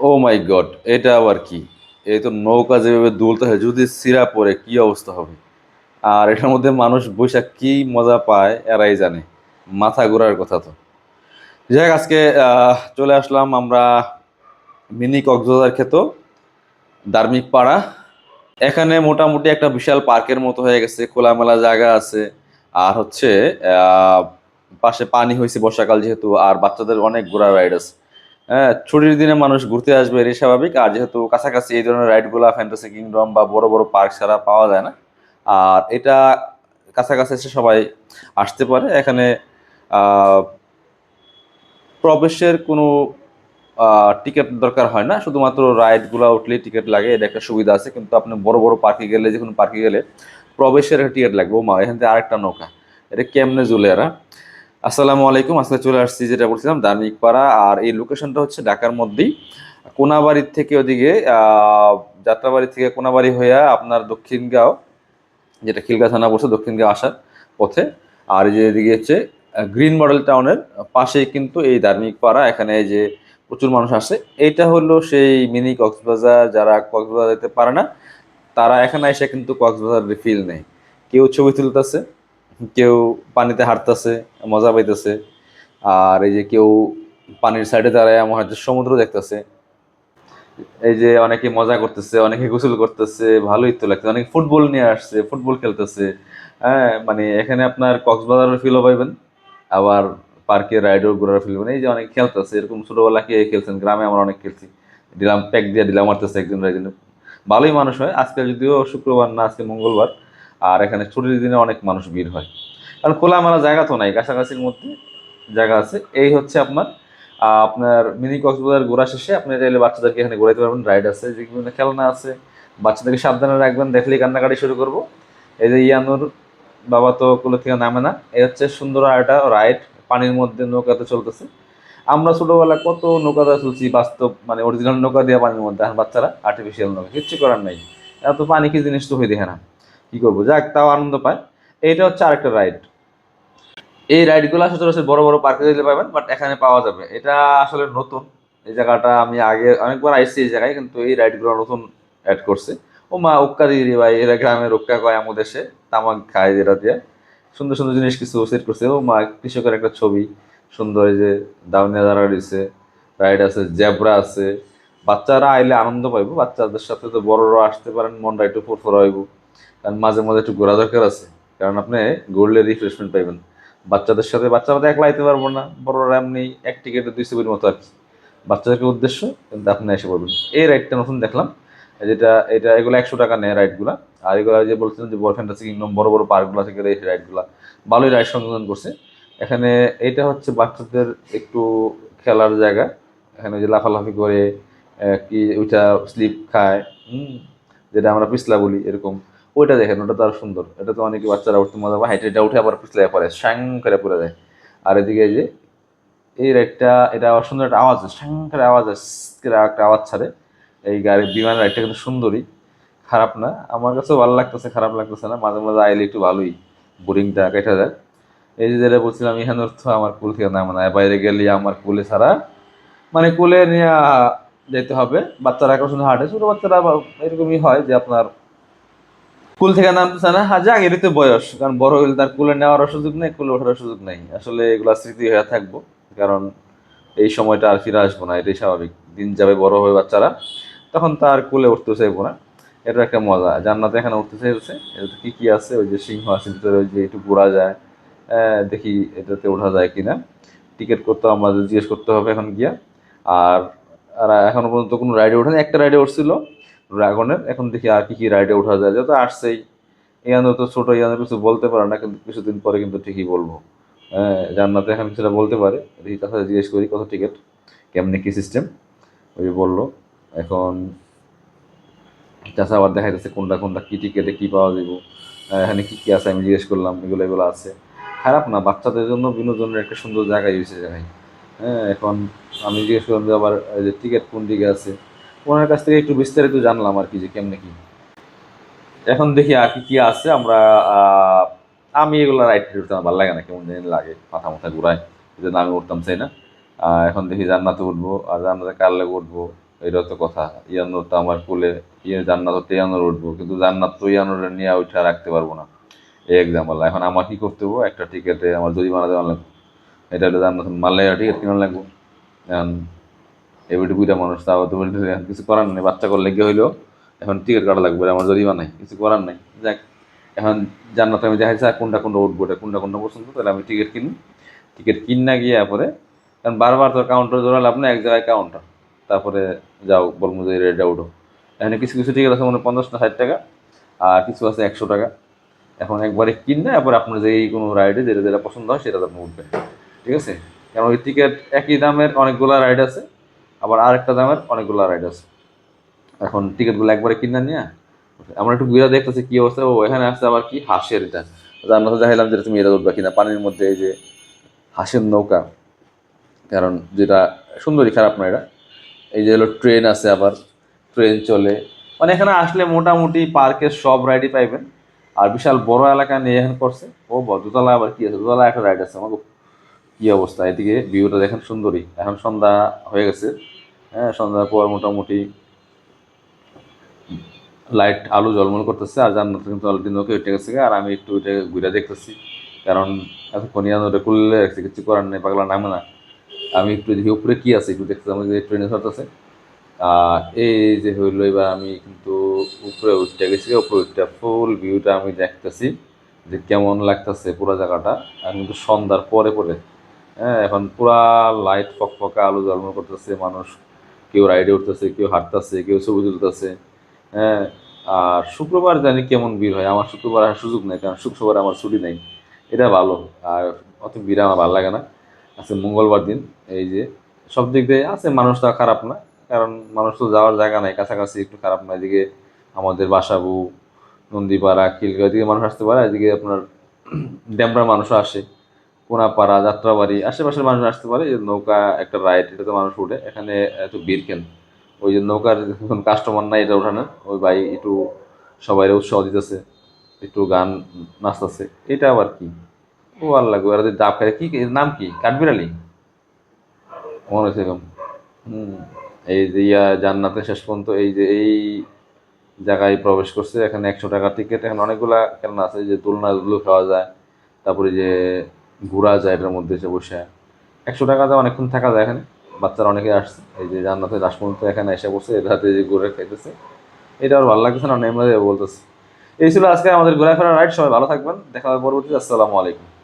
ও মাই god এটা আবার কি? এই তো নৌকা যেভাবে দুলতে হয়, যদি সিরা পরে কি অবস্থা হবে? আর এটার মধ্যে মানুষ বৈশাখ কি মজা পায়, এরাই জানে। মাথা ঘোরার কথা তো। যাই আজকে চলে আসলাম আমরা মিনি কক্সবাজার খেত ধার্মিক পাড়া। এখানে মোটামুটি একটা বিশাল পার্কের মতো হয়ে গেছে, খোলামেলা জায়গা আছে। আর হচ্ছে পাশে পানি হয়েছে বর্ষাকাল যেহেতু, আর বাচ্চাদের অনেক ঘোড়া রাইড আছে। হ্যাঁ ছুটির দিনে মানুষ ঘুরতে আসবে, এটাই স্বাভাবিক। আর যেহেতু কাছাকাছি এই ধরনের রাইডগুলো ফ্যান্টাসি কিংডম বা বড় বড় পার্ক ছাড়া পাওয়া যায় না, আর এটা কাছাকাছি এসে সবাই আসতে পারে। এখানে প্রবেশের কোনো টিকিট দরকার হয় না। শুধুমাত্র রাইডগুলো উঠলেই টিকিট লাগে, এটা একটা সুবিধা আছে। কিন্তু আপনি বড় বড় পার্কে গেলে, যে কোনো পার্কে গেলে প্রবেশের টিকিট লাগবে। ও মা এখান থেকে আরেকটা নৌকা। এটা কেমনে জুলে এরা? আসসালামু আলাইকুম। আজকে চলে আসছি যেটা বলছিলাম দার্মিক পাড়া আর এই লোকেশনটা হচ্ছে ঢাকার মধ্যেই কোনাবাড়ির থেকে ওদিকে যাত্রাবাড়ি থেকে কোনাবাড়ি হইয়া আপনার দক্ষিণগাঁও, যেটা খিলগা থানা পড়ছে দক্ষিণগাঁও আসার পথে। আর যে এদিকে হচ্ছে গ্রিন মডেল টাউনের পাশেই কিন্তু এই ধার্মিক পাড়া এখানে যে প্রচুর মানুষ আসে। এইটা হলো সেই মিনি কক্সবাজার, যারা কক্সবাজার যেতে পারে না, তারা এখানে এসে কিন্তু কক্সবাজার ফিল নেই কেউ ছবি তুলতেছে কেউ পানিতে হাঁটতেছে, মজা পাইতেছে। আর এই যে কেউ পানির সাইডে দাঁড়ায় আমার হচ্ছে সমুদ্র দেখতেছে। এই যে অনেকে মজা করতেছে, অনেকে গোসল করতেছে, ভালোই তো লাগছে অনেকে ফুটবল নিয়ে আসছে, ফুটবল খেলতেছে। হ্যাঁ মানে এখানে আপনার কক্সবাজারের ফিলও পাইবেন, আবার পার্কে রাইডও ঘোরার ফিল পাবেন এই যে অনেক খেলতেছে, এরকম ছোটবেলা কে খেলছেন? গ্রামে আমরা অনেক খেলছি। দিলাম প্যাক দিয়ে দিলাম, মারতেছে একজন একজন ভালোই মানুষ হয়। আজকে যদিও শুক্রবার না, আজকে মঙ্গলবার। আর এখানে ছুটির দিনে অনেক মানুষ ভিড় হয়। কারণ খোলামেলা জায়গা তো নাই, কাছাকাছির মধ্যে জায়গা আছে। এই হচ্ছে আপনার আপনার মিনি কক্সবাজার ঘোরা শেষে আপনি চাইলে বাচ্চাদেরকে এখানে ঘোরাইতে পারবেন। রাইড আছে, যে বিভিন্ন খেলনা আছে। বাচ্চাদেরকে সাবধানে রাখবেন, দেখলেই কান্নাকাটি শুরু করব। এই যে ইয়ানুর বাবা তো কোলে থেকে নামে না। এই হচ্ছে সুন্দর একটা রাইড, পানির মধ্যে নৌকাতে চলতেছে। আমরা ছোটবেলা কত নৌকা নৌকাতে চলছি, বাস্তব মানে অরিজিনাল নৌকা দিয়ে পানির মধ্যে এখন বাচ্চারা আর্টিফিশিয়াল নৌকা, কিচ্ছু করার নাই। এত পানি কি জিনিস তো হয়ে দেখে না। কি করব? যাক, তাও আনন্দ পায়। এইটা হচ্ছে আরেকটা রাইড এই রাইডগুলো সচরাচর বড় বড় পার্কে দিতে পারবেন বাট এখানে পাওয়া যাবে। এটা আসলে নতুন। এই জায়গাটা আমি আগে অনেকবার আসছি এই জায়গায়, কিন্তু এই রাইডগুলো নতুন অ্যাড করছে। ও মা উক্কা দিয়ে ভাই, এরা গ্রামের উক্কা কয়, আমাদের দেশে তামাক খায় যেটা দিয়ে। সুন্দর সুন্দর জিনিস কিছু সেট করছে। ও মা কৃষকের একটা ছবি। সুন্দর এই যে দাউনিয়া দাঁড়া রয়েছে রাইড আছে, জেব্রা আছে। বাচ্চারা আইলে আনন্দ পাইবো, বাচ্চাদের সাথে তো বড়রা আসতে পারেন, মনটা একটু ফুরফুরা হইব। কারণ মাঝে মাঝে একটু ঘোরা দরকার আছে। কারণ আপনি ঘুরলে রিফ্রেশমেন্ট পাইবেন। বাচ্চাদের সাথে বাচ্চারা তো একলা আইতে পারব না, বড়রা এমনি এক টিকেটে দুই সিবির মতো আর কি। বাচ্চাদেরকে উদ্দেশ্য কিন্তু আপনি এসে পড়বেন। এই রাইডটা নতুন দেখলাম। যেটা, এটা এগুলো একশো টাকা নেয় রাইডগুলা আর এগুলো যে বলছিলেন যে বড় ফ্যান্টাসি কিংডম বড় বড় পার্কগুলো থেকে এই রাইডগুলা ভালোই রাইড সংযোজন করছে। এখানে এটা হচ্ছে বাচ্চাদের একটু খেলার জায়গা। এখানে যে লাফালাফি করে কি ওইটা স্লিপ খায় যেটা আমরা পিছলা বলি এরকম। ওইটা দেখেন, ওটা তো আর সুন্দর। এটা তো অনেকে বাচ্চারা উঠতে মজা পায়, হাইটে এটা উঠে আবার পিছলে পরে শ্যাং করে যায়। আর এদিকে যে এই রাইডটা এটা আবার সুন্দর একটা আওয়াজ, শ্যাং করে আওয়াজ একটা আওয়াজ ছাড়ে। এই গাড়ি বিমান রাইডটা কিন্তু সুন্দরই খারাপ না। আমার কাছেও ভালো লাগতেছে, খারাপ লাগতেছে না। মাঝে মাঝে আইলে একটু ভালোই, বোরিংটা কেটে যায়। এই যে যেটা বলছিলাম ইহান অর্থ আমার কুল থেকে নামে না বাইরে গেলে আমার কুলে ছাড়া মানে কুলে নিয়ে যেতে হবে। বাচ্চারা এখন শুধু হাঁটে, ছোটো বাচ্চারা এরকমই হয় যে আপনার কুল থেকে নামতেছে না। হ্যাঁ যাক, এটাই তো বয়স। কারণ বড় হইলে তার কুলে নেওয়ার সুযোগ নেই, কুলে ওঠার সুযোগ নেই। আসলে এগুলো স্মৃতি হয়ে থাকব। কারণ এই সময়টা আর ফিরে আসব না, এটাই স্বাভাবিক। দিন যাবে বড় হয়ে বাচ্চারা, তখন তার কুলে উঠতে চাইব না। এটা একটা মজা। জান্নাতে এখানে উঠতে চাইছে এটাতে কি কি আছে? ওই যে সিংহ আছে, ভিতরে ওই যে একটু ঘোরা যায়। দেখি এটাতে ওঠা যায় কিনা। টিকিট করতে আমাদের জিজ্ঞেস করতে হবে এখন গিয়া। আর আর এখনও পর্যন্ত কোনো রাইডে ওঠেনি। একটা রাইডে উঠছিল ড্রাগনের। এখন দেখি আর কি কি রাইডে ওঠা যায়। যত আসছেই ইয়ানো তো ছোট ইয়ানো কিছু বলতে পারে না কিন্তু কিছুদিন পরে কিন্তু ঠিকই বলব। হ্যাঁ জান্নাতে এখন কিছুটা বলতে পারে। দেখি তার সাথে জিজ্ঞেস করি কত টিকিট কেমনি কি সিস্টেম ওই বলল এখন চাষা আবার দেখা যাচ্ছে কোনটা কোনটা কী টিকিটে কী পাওয়া যাবে আহ, এখানে কী কী আছে আমি জিজ্ঞেস করলাম এগুলো এগুলো আছে। খারাপ না বাচ্চাদের জন্য বিনোদনের একটা সুন্দর জায়গা হয়েছে ভাই হ্যাঁ এখন আমি জিজ্ঞেস করলাম যে আবার যে টিকিট কোন দিকে আছে? ওনার কাছ থেকে একটু বিস্তারিত জানলাম আর কি যে কেমনে কি। এখন দেখি আর কি কি আছে, আমরা আমি এগুলো রাইড উঠতে আমার ভালো লাগে না, কেমন জানি লাগে, মাথা মাথা ঘুরায় জন্য আমি উঠতাম চাই না? এখন দেখি জান্নাতে উঠবো, আর জান্নাতে কার লেগে উঠবো এটা তো কথা। ইয়ানোর তো আমার কোলে ইয়ে জান্নাত হতে ইয়ানোর উঠবো, কিন্তু জান্নাত তো ইয়ানোর নিয়ে উঠে রাখতে পারব না। এই এক্সাম্পল এখন আমার কী করতে হব? একটা টিকেটে আমার জরিমানা দেওয়া লাগবে। এটা হলো জান্নাত মাল্লাইয়া টিকিট কিনা লাগবো। এখন এবারে বুড়া মানুষ তো এখন কিছু করার নেই, বাচ্চা করলে গিয়ে হইল? এখন টিকিট কাটা লাগবে, আমার জরিমা নাই, কিছু করার নাই। যাক, এখন জান্নাত আমি দেখাইছি কোনটা কোনটা উঠবো কোনটা কোনটা পছন্দ, তাহলে আমি টিকিট কিনি। টিকিট কিন না গিয়ে পরে, কারণ বারবার তোর কাউন্টার জোড়া লাভ না এক জায়গায় কাউন্টার তারপরে যাও বলব যে রেটটা উঠো। এখানে কিছু কিছু টিকিট আছে মানে পঞ্চাশ না ষাট টাকা, আর কিছু আছে একশো টাকা। এখন একবারে কিনলে এরপর আপনার যে এই কোনো রাইডে যেটা যেটা পছন্দ হয়, সেটা আপনি উঠবেন। ঠিক আছে? কারণ ওই টিকিট একই দামের অনেকগুলো রাইড আছে। আবার আরেকটা দামের অনেকগুলো রাইড আছে। এখন টিকিটগুলো একবারে কিনে নিয়ে, আমরা একটু ঘুরে দেখতেছি কি অবস্থা, ও এখানে আসছে আবার কি হাঁসের এটা। জান্নাত দেখাইলাম যেটা তুমি এটা উঠবা কিনা, পানির মধ্যে এই যে হাঁসের নৌকা, কারণ যেটা সুন্দরী খারাপ না এটা। এই যে হলো ট্রেন আছে আবার ট্রেন চলে। মানে এখানে আসলে মোটামুটি পার্কের সব রাইডই পাইবেন। আর বিশাল বড় এলাকা নিয়ে এখানে করছে। ও দোতলা আবার কি আছে? দোতলা একটা রাইড আছে, আমাকে কি অবস্থা? এদিকে ভিউটা দেখেন সুন্দরী। এখন সন্ধ্যা হয়ে গেছে। হ্যাঁ সন্ধ্যার পর মোটামুটি লাইট আলো ঝলমল করতেছে আর জান্নাত কিন্তু অলরেডি নৌকে উঠে গেছে আর আমি একটু উঠে ঘুরে দেখতেছি। কারণ এতক্ষণ ওটা খুললে রাখছি কিছু করার নেই, পাগলা নামে না। আমি একটু দেখি উপরে কি আছে, একটু দেখতে আমি যে ট্রেনে চলতেছে আর এই যে হইল, এবার আমি কিন্তু উপরে উঠতে গেছি উপরে উঠতে ফুল ভিউটা আমি দেখতেছি যে কেমন লাগতেছে পুরো জায়গাটা। কিন্তু সন্ধ্যার পরে পরে হ্যাঁ এখন পুরা লাইট ফকফকা আলো ঝলমল করতেছে, মানুষ কেউ রাইডে উঠতেছে, কেউ হাঁটতেছে, কেউ ছবি তুলতেছে হ্যাঁ আর শুক্রবার জানি কেমন ভিড় হয়, আমার শুক্রবার আসার সুযোগ নেই, কারণ শুক্রবার আমার ছুটি নেই, এটা ভালো, আর অত ভিড় আমার ভালো লাগে না আছে মঙ্গলবার দিন, এই যে, সব দিক দিয়ে আছে মানুষটা খারাপ না, কারণ মানুষ তো যাওয়ার জায়গা নাই, কাছাকাছি একটু খারাপ না, এদিকে আমাদের বাসাবু, নন্দীপাড়া, খিলগাঁও, এদিকে মানুষ আসতে পারে, এদিকে আপনার ড্যামরার মানুষও আসে কোনাপাড়া, যাত্রাবাড়ি, আশেপাশের মানুষ আসতে পারে যে নৌকা একটা রাইড এটাতে মানুষ উঠে। এখানে এত ভিড় কেন? ওই যে নৌকার যখন কাস্টমার নাই, এটা ওঠানোর ওই ভাই একটু সবাই উৎসাহ দিতেছে, একটু গান নাচতেছে। এটা আবার কি? ও আল্লাহ গো, এরা ডাব খাই কি নাম কি? কাঠবিড়ালি? মনে হচ্ছে এরকম। হুম, এই যে ইয়া জান্নাতে শেষ পর্যন্ত এই যে এই জায়গায় প্রবেশ করছে, এখানে একশো টাকা টিকিট এখানে অনেকগুলা খেলনা আছে যে দোলনা দুলো খাওয়া যায়, তারপরে যে ঘোরা যায় এটার মধ্যে এসে বসে। একশো টাকা টাকাতে অনেকক্ষণ থাকা যায় এখানে। বাচ্চারা অনেকে আসছে, এই যে জান্নাতের রাসমন্ত এখানে এসে বসে, এর হাতে যে ঘুরে খাইতেছে। এটা আর ভালো লাগতেছে না আমরা বলতেছি। এই ছিল আজকে আমাদের ঘোরাফেরা রাইড, সবাই ভালো থাকবেন। দেখা হবে পরবর্তীতে, আসসালামু আলাইকুম।